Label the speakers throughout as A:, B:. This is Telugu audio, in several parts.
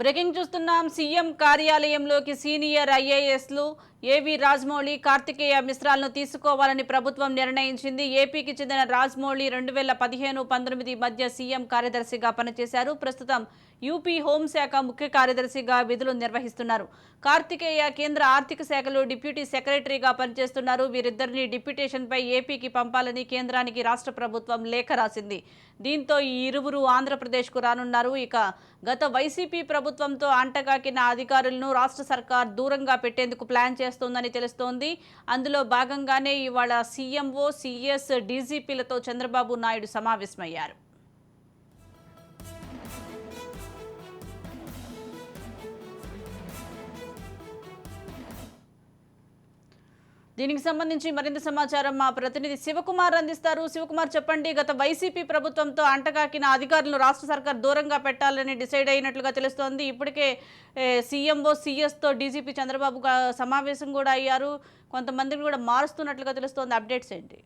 A: బ్రేకింగ్ చూస్తున్నాం. సీఎం కార్యాలయంలోకి సీనియర్ ఐఏఎస్లు ఏవి రాజమౌళి కార్తికేయ మిశ్రాలను తీసుకోవాలని ప్రభుత్వం నిర్ణయించింది. ఏపీకి చెందిన రాజమౌళి రెండు వేల పదిహేను పంతొమ్మిది మధ్య సీఎం కార్యదర్శిగా పనిచేశారు. ప్రస్తుతం యూపీ హోంశాఖ ముఖ్య కార్యదర్శిగా విధులు నిర్వహిస్తున్నారు. కార్తికేయ కేంద్ర ఆర్థిక శాఖలో డిప్యూటీ సెక్రటరీగా పనిచేస్తున్నారు. వీరిద్దరిని డిప్యూటేషన్పై ఏపీకి పంపాలని కేంద్రానికి రాష్ట్ర ప్రభుత్వం లేఖ రాసింది. దీంతో ఈ ఇరువురు ఆంధ్రప్రదేశ్కు రానున్నారు. ఇక గత వైసీపీ ప్రభుత్వంతో అంటగాకిన అధికారులను రాష్ట్ర సర్కార్ దూరంగా పెట్టేందుకు ప్లాన్ చేస్తోందని తెలుస్తోంది. అందులో భాగంగానే ఇవాళ సీఎంఓ సీఎస్ డీజీపీలతో చంద్రబాబు నాయుడు సమావేశమయ్యారు. దీనికి సంబంధించి మరింత సమాచారం మా ప్రతినిధి శివకుమార్ అందిస్తారు. శివకుమార్ చెప్పండి గత వైసీపీ ప్రభుత్వంతో అంటగాకిన అధికారులను రాష్ట్ర సర్కార్ దూరంగా పెట్టాలని డిసైడ్ అయినట్లుగా తెలుస్తోంది. ఇప్పటికే సీఎంఓ సీఎస్తో డీజీపీ చంద్రబాబు సమావేశం కూడా అయ్యారు. కొంతమందిని కూడా మారుస్తున్నట్లుగా తెలుస్తోంది. అప్డేట్స్ ఏంటి?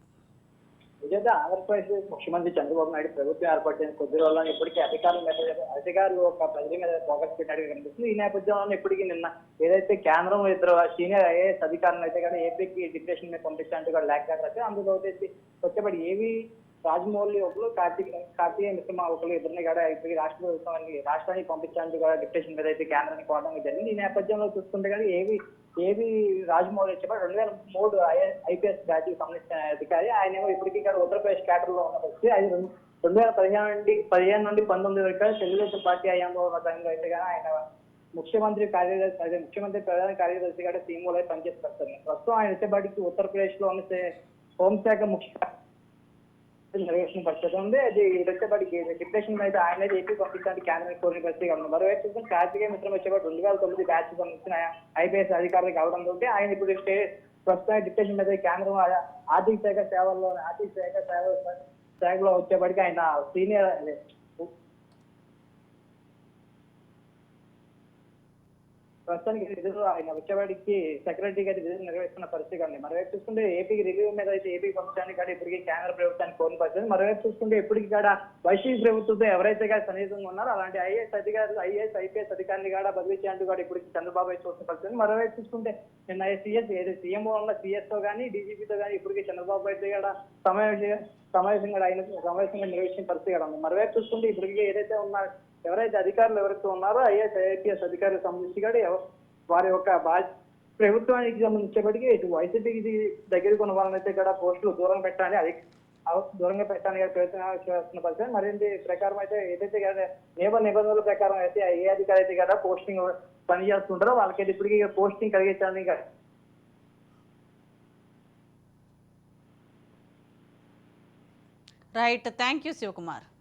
B: నిజంగా ఆంధ్రప్రదేశ్ ముఖ్యమంత్రి చంద్రబాబు నాయుడు ప్రభుత్వం ఏర్పడిన కొద్ది రోజుల్లో ఇప్పటికీ అధికారుల మీద అధికారులు ఒక ప్రజల మీద ఫోకస్ పెట్టాడు కనిపిస్తుంది. ఈ నేపథ్యంలో ఇప్పటికీ నిన్న ఏదైతే కేంద్రం ఇద్దరు సీనియర్ ఐఏఎస్ అధికారులు అయితే కానీ ఏపీకి డిప్రెషన్ మీద పంపించాలంటే కూడా లేక అందులో వచ్చేసి వచ్చేప్పటి ఏవి రాజమౌళి ఒకరు కార్తీక్ కార్తీక మిశ్రమ ఒకరు ఇద్దరిని కూడా ఇప్పటికి రాష్ట్ర ప్రభుత్వాన్ని రాష్ట్రానికి పంపించడానికి కూడా డిప్యూటేషన్ మీద అయితే కేంద్రానికి పోవడం జరిగింది. ఈ నేపథ్యంలో చూసుకుంటే కానీ ఏవి ఏవి రాజమౌళి వచ్చేప్పటి రెండు వేల మూడు ఐపీఎస్ బ్యాచ్కి సంబంధించిన అధికారి. ఆయన ఏమో ఇప్పటికీ ఇక్కడ ఉత్తరప్రదేశ్ క్యాడర్లో ఉన్న వ్యక్తి అది రెండు వేల పదిహేను నుండి పదిహేను నుండి పంతొమ్మిది వరకు తెలుగుదేశం పార్టీ అయ్యాంలో ఉన్న టైంలో అయితే కానీ ఆయన ముఖ్యమంత్రి కార్యదర్శి అదే ముఖ్యమంత్రి ప్రధాన కార్యదర్శి కూడా సీఎంఓలో అయితే పనిచేస్తారు. ప్రస్తుతం ఆయన వచ్చేపాటికి ఉత్తరప్రదేశ్లో ఉన్న హోంశాఖ ముఖ్య నిర్వహించిన పరిస్థితి ఉంది. అది వచ్చేపాటికి డిప్రెషన్ అయితే ఆయన చెప్పి పంపించడానికి కేంద్రం కోరిన పరిస్థితి ఉంది మరోవైపు చూస్తే కార్తికేయ మిత్రం వచ్చేపాటు రెండు వేల తొమ్మిది బ్యాచ్ సంబంధించిన ఐపీఎస్ అధికారులు తోటి ఆయన ఇప్పుడు స్టే ప్రస్తుతం డిప్రెషన్ మీద కేంద్రం ఆర్థిక శాఖ సేవల్లో ఆర్థిక శాఖ సేవ శాఖలో వచ్చేప్పటికి ఆయన సీనియర్ ప్రస్తుతానికి విధులు ఆయన వచ్చేవాడికి సెక్రటరీ గారి విధులు నిర్వహిస్తున్న పరిస్థితి ఉంది మరోవైపు చూసుకుంటే ఏపీకి రివ్యూ మీద అయితే ఏపీ పంపించడానికి కూడా ఇప్పటికీ కేంద్ర ప్రభుత్వానికి కోరిన పరిస్థితి మరోవైపు చూసుకుంటే ఇప్పటికి కూడా వైసీపీ ప్రభుత్వంతో ఎవరైతే కానీ సన్నిహితంగా ఉన్నారో అలాంటి ఐఏఎస్ అధికారులు ఐఏఎస్ ఐపీఎస్ అధికారులు కూడా బదిలీ చేయడానికి కూడా ఇప్పటికి చంద్రబాబు అయితే చూస్తున్న పరిస్థితి మరోవైపు చూసుకుంటే నిన్న సీఎస్ ఏది సీఎంఓ ఉన్న సీఎస్తో కానీ డీజీపీతో కానీ ఇప్పటికి చంద్రబాబు అయితే కూడా సమావేశం సమావేశంగా అయిన సమావేశంగా నిర్వహించిన పరిస్థితి కూడా ఉంది. మరోవైపు చూసుకుంటే ఇప్పటికీ ఏదైతే ఉన్న ఎవరైతే అధికారులు ఎవరైతే ఉన్నారో ఐఏఎస్ ఐఐపిఎస్ అధికారులకు సంబంధించి కూడా వారి యొక్క బాధ్య ప్రభుత్వానికి సంబంధించేపటికి ఇటు వైసీపీకి దగ్గరికి ఉన్న వాళ్ళని అయితే కూడా పోస్టులు దూరం పెట్టాలి అది దూరంగా పెట్టడానికి ప్రయత్నం చేస్తున్న పరిస్థితి. మరింత ప్రకారం అయితే ఏదైతే కదా నియమ నిబంధనల ప్రకారం అయితే ఏ అధికారి అయితే కదా పోస్టింగ్ పని చేస్తుంటారో వాళ్ళకైతే ఇప్పటికీ పోస్టింగ్ కలిగించాలని
A: రైట్ థ్యాంక్ యూ శివకుమార్